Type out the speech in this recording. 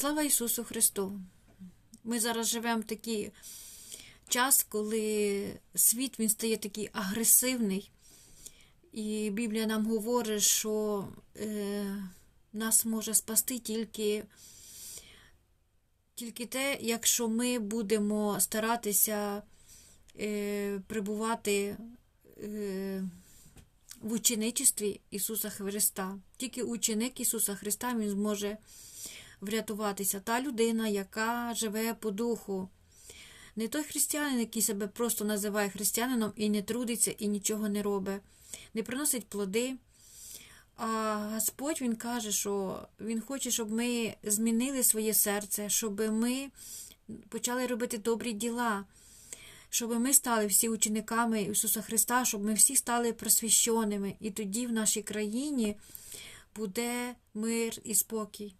Слава Ісусу Христу! Ми зараз живемо в такий час, коли світ він стає такий агресивний, і Біблія нам говорить, що е, нас може спасти тільки, тільки те, якщо ми будемо старатися е, прибувати е, в ученичестві Ісуса Христа. Тільки ученик Ісуса Христа Він зможе врятуватися. Та людина, яка живе по духу. Не той християнин, який себе просто називає християнином і не трудиться, і нічого не робить, не приносить плоди. А Господь Він каже, що Він хоче, щоб ми змінили своє серце, щоб ми почали робити добрі діла, щоб ми стали всі учениками Ісуса Христа, щоб ми всі стали просвященими. І тоді в нашій країні буде мир і спокій.